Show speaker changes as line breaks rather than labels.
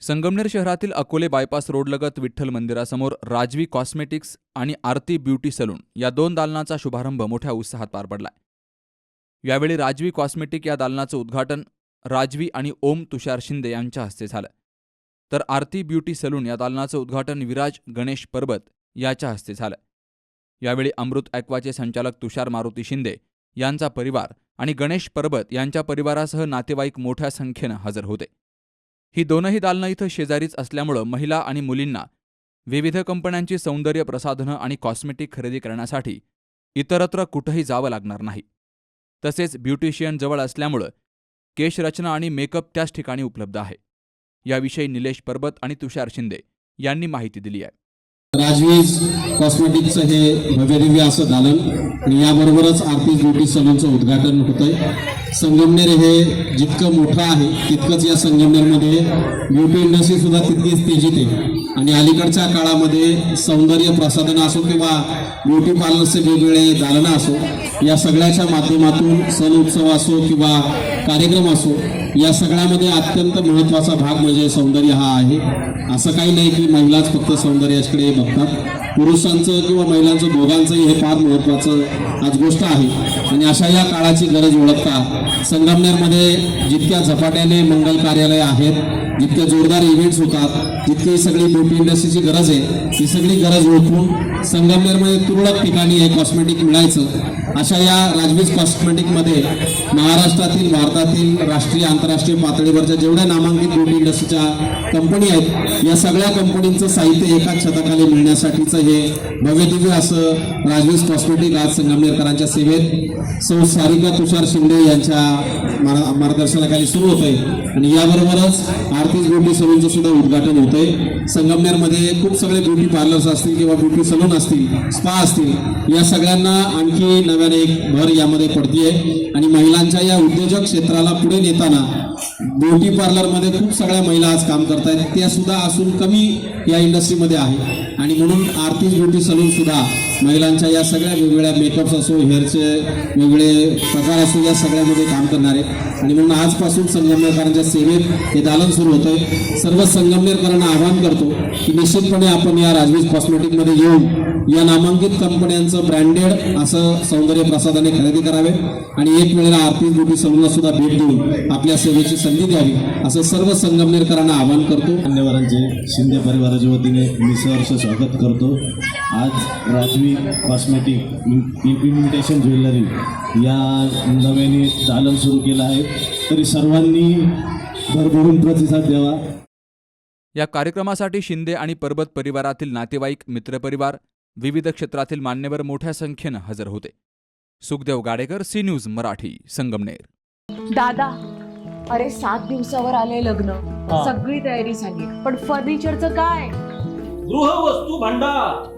संगमनेर शहरातील अकोले बायपास रोडलगत विठ्ठल मंदिरासमोर राजवी कॉस्मेटिक्स आणि आरती ब्युटी सलून या दोन दालनाचा शुभारंभ मोठ्या उत्साहात पार पडलाय. यावेळी राजवी कॉस्मेटिक या दालनाचं उद्घाटन राजवी आणि ओम तुषार शिंदे यांच्या हस्ते झालं. तर आरती ब्युटी सलून या दालनाचं उद्घाटन विराज गणेश पर्बत याच्या हस्ते झालं. यावेळी अमृत ॲक्वाचे संचालक तुषार मारुती शिंदे यांचा परिवार आणि गणेश परबत यांच्या परिवारासह नातेवाईक मोठ्या संख्येनं हजर होते. ही दोनही दालनं इथं शेजारीच असल्यामुळं महिला आणि मुलींना विविध कंपन्यांची सौंदर्य प्रसाधनं आणि कॉस्मेटिक खरेदी करण्यासाठी इतरत्र कुठंही जावं लागणार नाही. तसेच ब्युटिशियन जवळ असल्यामुळं केशरचना आणि मेकअप त्याच ठिकाणी उपलब्ध आहे. याविषयी निलेश परबत आणि तुषार शिंदे यांनी माहिती दिली आहे.
राजवीज कॉस्मेटिकचं हे भव्यदिव्य असं दालन आणि याबरोबरच आरती ब्युटी सलूनचं उद्घाटन होतंय. संगमनेर हे जितकं मोठं आहे तितकंच या संगमनेरमध्ये ब्युटी इंडस्ट्रीसुद्धा तितकीच तेजीत आहे. आणि अलीकडच्या काळामध्ये सौंदर्य प्रसाधनं असो किंवा ब्युटी पार्लरचे वेगवेगळे दालनं असो या सगळ्याच्या माध्यमातून सण उत्सव असो किंवा कार्यक्रम असो या सगळ्यामध्ये अत्यंत महत्त्वाचा भाग म्हणजे सौंदर्य हा आहे. असं काही नाही की महिलाच फक्त सौंदर्याकडे बघतात. पुरुषांचं किंवा महिलांचं दोघांचंही हे फार महत्त्वाचं आज गोष्ट आहे. आणि अशा या काळाची गरज ओळखता संगमनेरमध्ये जितक्या झपाट्याने मंगल कार्यालय आहेत जितके जोरदार इव्हेंट्स होतात जितकी सगळी ब्युटी इंडस्ट्रीची गरज आहे ही सगळी गरज ओळखून संगमनेरमध्ये तुरळक ठिकाणी हे कॉस्मेटिक मिळायचं. अशा या राजवीज कॉस्मेटिकमध्ये महाराष्ट्रातील भारतातील राष्ट्रीय आंतरराष्ट्रीय पातळीवरच्या जेवढ्या नामांकित ब्युटी इंडस्ट्रीच्या कंपनी आहेत या सगळ्या कंपनीचं साहित्य एकाच छताखाली मिळण्यासाठीचं हे भव्यदिव्य असं राजवीज कॉस्मेटिक आज संगमनेरकरांच्या सेवेत. सौ सारिका तुषार शिंदे यांच्या मार्गदर्शनाखाली सुरू होत आहे आणि याबरोबरच आर्थिक ब्युटी सलूनचं सुद्धा उद्घाटन होतंय. संगमनेरमध्ये खूप सगळे ब्युटी पार्लर्स असतील किंवा ब्युटी सलून असतील स्पा असतील या सगळ्यांना आणखी नव्याने एक भर यामध्ये पडतीये. आणि महिलांच्या या उद्योजक क्षेत्राला पुढे नेताना ब्युटी पार्लरमध्ये खूप सगळ्या महिला आज काम करतायत. त्या सुद्धा असून कमी या इंडस्ट्रीमध्ये आहे. आणि म्हणून आरतीज ब्युटी सलून सुद्धा महिलांच्या या सगळ्या वेगवेगळ्या मेकअप्स असो हेअरचे वेगवेगळे प्रकार असो या सगळ्यामध्ये काम करणारे. आणि म्हणून आजपासून संगमनेरकरांच्या सेवेत हे दालन सुरू होतंय. सर्व संगमनेरकरांना आवाहन करतो की निश्चितपणे आपण या राजवीज कॉस्मेटिकमध्ये येऊन या नामांकित कंपन्यांचं ब्रँडेड असं सौंदर्य प्रसादाने खरेदी करावे आणि एक वेळेला आरती ब्युटी सलूनला सुद्धा भेट देऊन आपल्या सेवेची संधी द्यावी असं सर्व संगमनेरकरांना आवाहन करतो.
मान्यवरांचे शिंदे परिवाराच्या वतीने मी सहर्ष स्वागत करतो. आज राजवी कॉस्मेटिक इम्प्लिमेंटेशन ज्वेलरी या नव्याने दालन सुरू केलं आहे. तरी सर्वांनी भरभरून प्रतिसाद द्यावा.
या कार्यक्रमासाठी शिंदे आणि परबत परिवारातील नातेवाईक मित्रपरिवार विविध क्षेत्रातील मान्यवर मोठ्या संख्येनं हजर होते. Sukhdev Gadekar C news Marathi Sangamner.
दादा अरे सात दिवसावर आले लग्न. सगळी तयारी झाली पण फर्निचरचं काय?
गृहवस्तू भांडार.